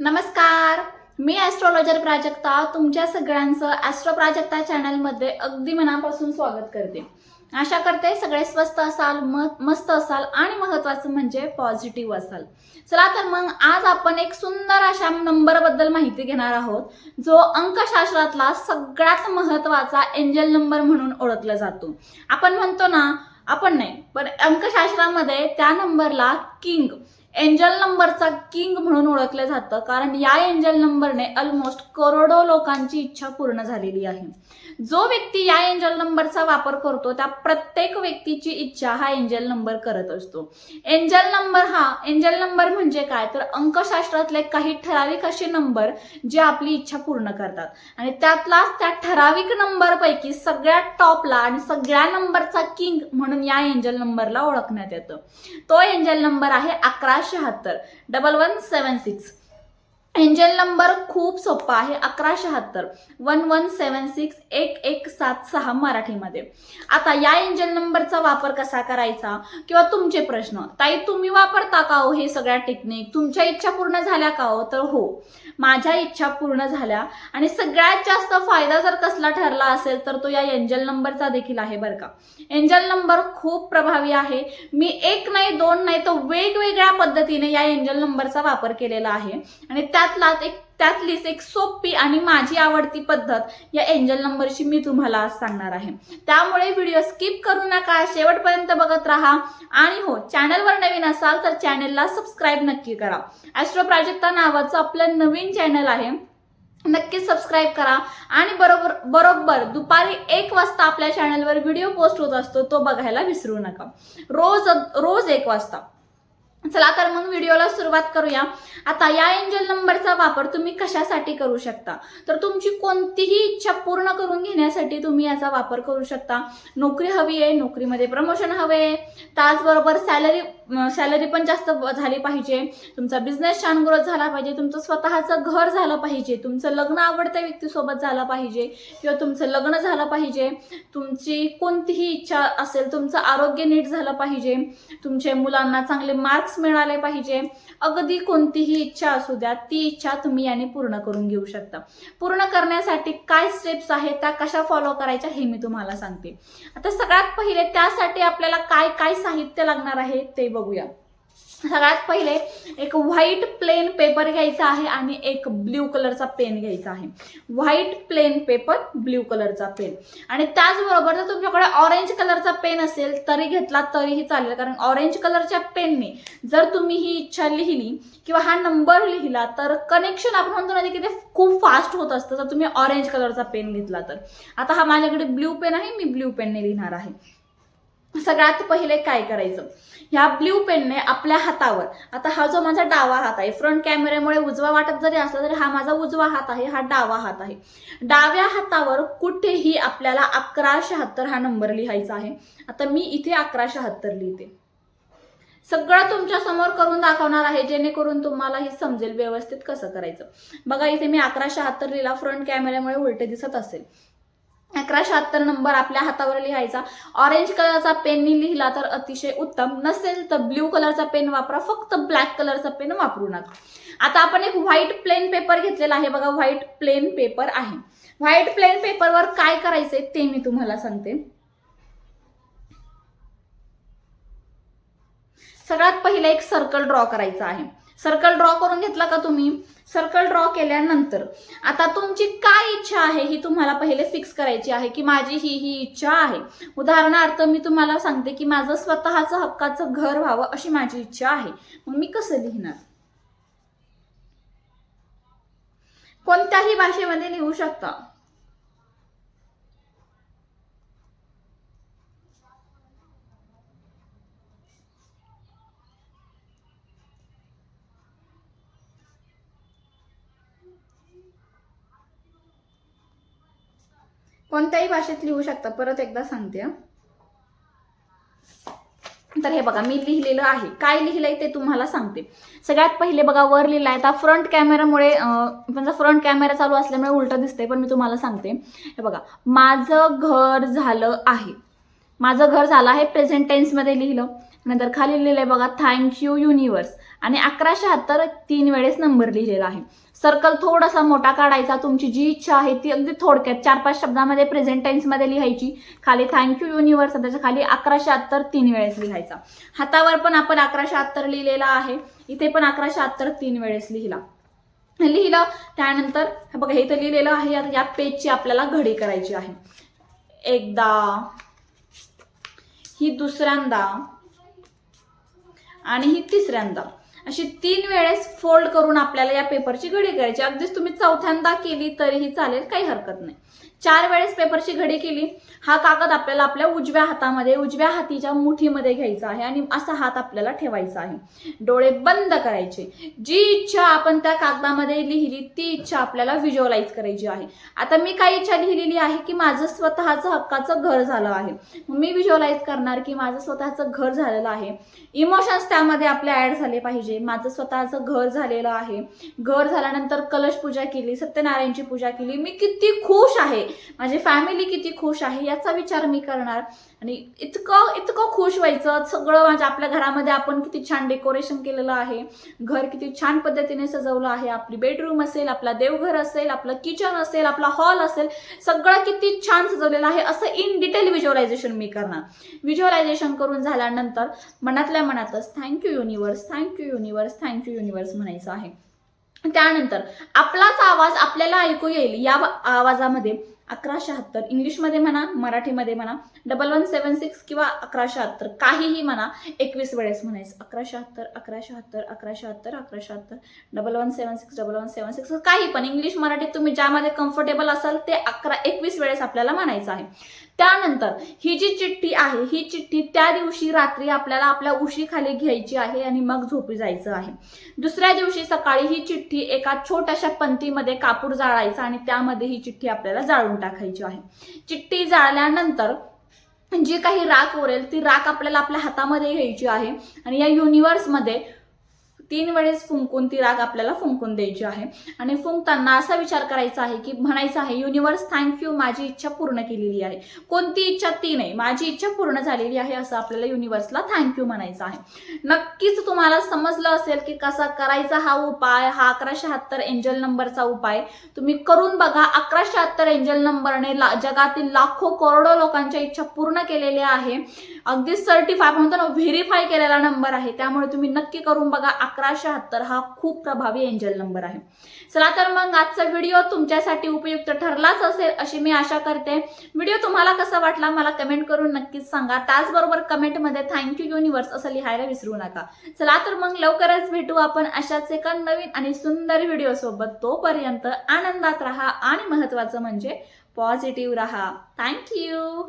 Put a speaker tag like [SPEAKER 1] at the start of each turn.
[SPEAKER 1] नमस्कार. मी ॲस्ट्रॉलॉजर प्राजक्ता. तुमच्या सगळ्यांचं ॲस्ट्रो प्राजक्ता चॅनलमध्ये अगदी मनापासून स्वागत करते. आशा करते सगळे स्वस्त असाल म मस्त असाल आणि महत्त्वाचं म्हणजे पॉझिटिव्ह असाल. चला तर मग आज आपण एक सुंदर अशा नंबरबद्दल माहिती घेणार आहोत जो अंकशास्त्रातला सगळ्यात महत्त्वाचा एंजल नंबर म्हणून ओळखला जातो. आपण म्हणतो ना आपण नाही पण अंकशास्त्रामध्ये त्या नंबरला किंग एंजल नंबरचा किंग म्हणून ओळखलं जातं कारण या एंजल नंबरने ऑलमोस्ट करोडो लोकांची इच्छा पूर्ण झालेली आहे. जो व्यक्ती या एंजल नंबरचा वापर करतो त्या प्रत्येक व्यक्तीची इच्छा हा एंजल नंबर करत असतो. एंजल नंबर हा एंजल नंबर म्हणजे काय? तर अंकशास्त्रातले काही ठराविक असे नंबर जे आपली इच्छा पूर्ण करतात. आणि त्यातलाच त्या ठराविक नंबरपैकी सगळ्यात टॉपला आणि सगळ्या नंबरचा किंग म्हणून या एंजल नंबरला ओळखण्यात येतं. तो एंजल नंबर आहे अकरा शहात्तर double one seven six. Angel number खूप सोपा आहे अकरा शहात्तर वन वन सेवन सिक्स एक एक सात सहा मराठीमध्ये. आता या एंजल नंबरचा वापर कसा करायचा? किंवा तुमचे प्रश्न. ताई तुम्ही वापरता का हो हे सगळ्या टेक्निक तुमच्या इच्छा पूर्ण झाल्या का हो? तर हो. माझ्या इच्छा पूर्ण झाल्या. आणि सगळ्यात जास्त फायदा जर कसला ठरला असेल तर तो या एंजल नंबरचा देखील आहे बरं का. एंजल नंबर खूप प्रभावी आहे. मी एक नाही दोन नाही तर वेगवेगळ्या पद्धतीने या एंजल नंबरचा वापर केलेला आहे. आणि त्या त्यातलाच एक त्यातलीच एक सोपी आणि माझी आवडती पद्धत या एंजल नंबरची मी तुम्हाला आज सांगणार आहे. त्यामुळे व्हिडिओ स्किप करू नका शेवटपर्यंत बघत राहा. आणि हो चॅनलवर नवीन असाल तर चॅनलला सबस्क्राईब नक्की करा. ॲस्ट्रो प्राजक्ता नावाचं आपलं नवीन चॅनल आहे. नक्कीच सबस्क्राईब करा. आणि बरोबर बरोबर दुपारी एक वाजता आपल्या चॅनलवर व्हिडिओ पोस्ट होत असतो तो बघायला विसरू नका. रोज रोज एक वाजता. चला तर मग व्हिडिओला सुरुवात करूया. आता या एंजल नंबरचा वापर तुम्ही कशासाठी करू शकता? तर तुमची कोणतीही इच्छा पूर्ण करून घेण्यासाठी तुम्ही याचा वापर करू शकता. नोकरी हवी आहे नोकरीमध्ये प्रमोशन हवे आहे. त्याचबरोबर सॅलरी सॅलरी पण जास्त झाली पाहिजे. तुमचा बिझनेस छान ग्रोथ झाला पाहिजे. तुमचं स्वतःचं घर झालं पाहिजे. तुमचं लग्न आवडत्या व्यक्तीसोबत झालं पाहिजे किंवा तुमचं लग्न झालं पाहिजे. तुमची कोणतीही इच्छा असेल तुमचं आरोग्य नीट झालं पाहिजे. तुमच्या मुलांना चांगले मार्क्स मिळाले पाहिजे. अगदी कोणतीही इच्छा असू द्या ती इच्छा तुम्ही याने पूर्ण करून घेऊ शकता. पूर्ण करण्यासाठी काय स्टेप्स आहेत त्या कशा फॉलो करायच्या हे मी तुम्हाला सांगते. आता सगळ्यात पहिले त्यासाठी आपल्याला काय काय साहित्य लागणार आहे ते बघूया. सगळ्यात पहिले एक व्हाईट प्लेन पेपर घ्यायचा आहे आणि एक ब्ल्यू कलरचा पेन घ्यायचा आहे. व्हाईट प्लेन पेपर ब्ल्यू कलरचा पेन आणि त्याचबरोबर जर तुमच्याकडे ऑरेंज कलरचा पेन असेल तरी घेतला तरीही चालेल. कारण ऑरेंज कलरच्या पेनने जर तुम्ही ही इच्छा लिहिली किंवा हा नंबर लिहिला तर कनेक्शन आपण म्हणतो ना की ते खूप फास्ट होत असतं. जर तुम्ही ऑरेंज कलरचा पेन घेतला तर. आता हा माझ्याकडे ब्ल्यू पेन आहे मी ब्ल्यू पेनने लिहिणार आहे. सगळ्यात पहिले काय करायचं? ह्या ब्ल्यू पेनने आपल्या हातावर आता हा जो माझा डावा हात आहे फ्रंट कॅमेऱ्यामुळे उजवा वाटत जरी असला तरी हा माझा उजवा हात आहे हा डावा हात आहे. डाव्या हातावर कुठेही आपल्याला अकरा शहात्तर हा नंबर लिहायचा आहे. आता मी इथे अकरा शहात्तर लिहिते. सगळं तुमच्यासमोर करून दाखवणार आहे जेणेकरून तुम्हाला हे समजेल व्यवस्थित कसं करायचं. बघा इथे मी अकरा शहात्तर लिहिला फ्रंट कॅमेऱ्यामुळे उलटे दिसत असेल. अकरा शहात्तर नंबर आपल्या हातावर लिहायचा. ऑरेंज कलरचा पेननी लिहिला तर अतिशय उत्तम. नसेल तर ब्ल्यू कलरचा पेन वापरा. फक्त ब्लॅक कलरचा पेन वापरू नका. आता आपण एक व्हाईट प्लेन पेपर घेतलेला आहे. बघा व्हाईट प्लेन पेपर आहे. व्हाईट प्लेन पेपरवर काय करायचंय ते मी तुम्हाला सांगते. सगळ्यात पहिले एक सर्कल ड्रॉ करायचा आहे. सर्कल ड्रॉ करून घेतला का तुम्ही? सर्कल ड्रॉ केल्यानंतर. आता तुमची काय इच्छा आहे ही तुम्हाला पहिले फिक्स करायची आहे की माझी ही ही इच्छा आहे? उदाहरणार्थ मी तुम्हाला सांगते की माझं स्वतःचं हक्काचं घर व्हावं अशी माझी इच्छा आहे. मग मी कसं लिहिणार? कोणत्याही भाषेमध्ये लिहू शकता. कोणत्याही भाषेत लिहू शकता. परत एकदा सांगते तर हे बघा मी लिहिलेलं आहे. काय लिहिलंय ते तुम्हाला सांगते. सगळ्यात पहिले बघा वर लिहिलंय. आता फ्रंट कॅमेरामुळे म्हणजे फ्रंट कॅमेरा चालू असल्यामुळे उलट दिसतंय पण मी तुम्हाला सांगते. हे बघा माझं घर झालं आहे. माझं घर झालं आहे प्रेझेंट टेन्समध्ये लिहिलं. नंतर खाली लिहिलंय बघा थँक्यू युनिवर्स आणि अकरा शहात्तर तीन वेळेस नंबर लिहिलेला आहे. सर्कल थोडासा मोठा काढायचा तुमची जी इच्छा आहे ती अगदी थोडक्यात चार पाच शब्दामध्ये प्रेझेंट टेन्समध्ये लिहायची. खाली थँक्यू युनिव्हर्स त्याच्याखाली अकरा शहात्तर तीन वेळेस लिहायचा. हातावर पण आपण अकरा शहात्तर लिहिलेला आहे. इथे पण अकरा शहात्तर तीन वेळेस लिहिला. लिहिलं त्यानंतर बघा हे तर लिहिलेलं आहे या पेजची आपल्याला घडी करायची आहे. एकदा ही दुसऱ्यांदा आणि ही तिसऱ्यांदा. अशी तीन वेळेस फोल्ड करून आपल्याला या पेपरची घडी करायची. अगदीच तुम्ही चौथ्यांदा केली तरीही चालेल काही हरकत नाही. चार वेळेस पेपरची घडी केली हा कागद आपल्याला आपल्या उजव्या हातामध्ये उजव्या हातीच्या मुठीमध्ये घ्यायचा आहे आणि असा हात आपल्याला ठेवायचा आहे. डोळे बंद करायचे. जी इच्छा आपण त्या कागदामध्ये लिहिली ती इच्छा आपल्याला व्हिज्युअलाइज करायची आहे. आता मी काही इच्छा लिहिलेली आहे की माझं स्वतःचं हक्काचं घर झालं आहे. मग मी व्हिज्युअलाइज करणार की माझं स्वतःचं घर झालेलं आहे. इमोशन्स त्यामध्ये आपले ऍड झाले पाहिजे. माझं स्वतःचं घर झालेलं आहे. घर झाल्यानंतर कलश पूजा केली सत्यनारायणची पूजा केली. मी किती खुश आहे. माझी फॅमिली किती खुश आहे याचा विचार मी करणार. आणि इतकं इतकं खुश व्हायचं. सगळं माझ्या आपल्या घरामध्ये आपण किती छान डेकोरेशन केलेलं आहे. घर किती छान पद्धतीने सजवलं आहे. आपली बेडरूम असेल आपला देवघर असेल आपलं किचन असेल आपला हॉल असेल सगळं किती छान सजवलेलं आहे. असं इन डिटेल व्हिज्युअलायझेशन मी करणार. व्हिज्युअलायझेशन करून झाल्यानंतर मनातल्या मनातच thank you universe thank you universe thank you universe म्हणायचं आहे. त्यानंतर आपलाच आवाज आपल्याला ऐकू येईल. या आवाजामध्ये अकरा शहात्तर इंग्लिशमध्ये म्हणा मराठीमध्ये म्हणा डबल वन सेवन सिक्स किंवा अकरा शहात्तर काहीही म्हणा एकवीस वेळेस म्हणायचं. अकरा शहात्तर अकरा शहात्तर अकरा शहात्तर अकरा शहात्तर double one seven six double one seven six काही पण. इंग्लिश मराठीत तुम्ही ज्यामध्ये कम्फर्टेबल असाल ते अकरा एकवीस वेळेस आपल्याला म्हणायचं आहे. त्यानंतर ही जी चिठ्ठी आहे ही चिठ्ठी त्या दिवशी रात्री आपल्याला आपल्या उशीखाली घ्यायची आहे आणि मग झोपी जायचं आहे. दुसऱ्या दिवशी सकाळी ही चिठ्ठी एका छोट्याशा पंथीमध्ये कापूर जाळायचा आणि त्यामध्ये ही चिठ्ठी आपल्याला जाळून टाकायची आहे. चिठ्ठी जाळल्यानंतर जी काही राख उरेल ती राख आपल्याला आपल्या हातामध्ये घ्यायची आहे. आणि या युनिवर्समध्ये तीन वेळेस फुंकून ती राग आपल्याला फुंकून द्यायची आहे. आणि फुंकताना असा विचार करायचा आहे की म्हणायचं आहे युनिवर्स थँक्यू माझी इच्छा पूर्ण केलेली आहे. कोणती इच्छा? ती नाही. माझी इच्छा पूर्ण झालेली आहे असं आपल्याला युनिवर्सला थँक्यू म्हणायचं आहे. नक्कीच तुम्हाला समजलं असेल की कसा करायचा हा उपाय हा अकरा शहात्तर एंजल नंबरचा उपाय. तुम्ही करून बघा अकरा शहात्तर एंजल नंबरने ला जगातील लाखो करोडो लोकांच्या इच्छा पूर्ण केलेल्या आहे. अगदी सर्टिफाय म्हणतो ना व्हेरीफाय केलेला नंबर आहे. त्यामुळे तुम्ही नक्की करून बघा अकरा शहात्तर हा खूप प्रभावी एंजल नंबर आहे. चला तर मग आजचा व्हिडिओ तुमच्यासाठी उपयुक्त ठरलाच असेल अशी मी आशा करते. व्हिडिओ तुम्हाला कसा वाटला मला कमेंट करून नक्कीच सांगा. त्याचबरोबर कमेंटमध्ये थँक्यू युनिव्हर्स असं लिहायला विसरू नका. चला तर मग लवकरच भेटू आपण अशाच एका नवीन आणि सुंदर व्हिडिओ सोबत. तोपर्यंत आनंदात राहा आणि महत्वाचं म्हणजे पॉझिटिव्ह राहा. थँक्यू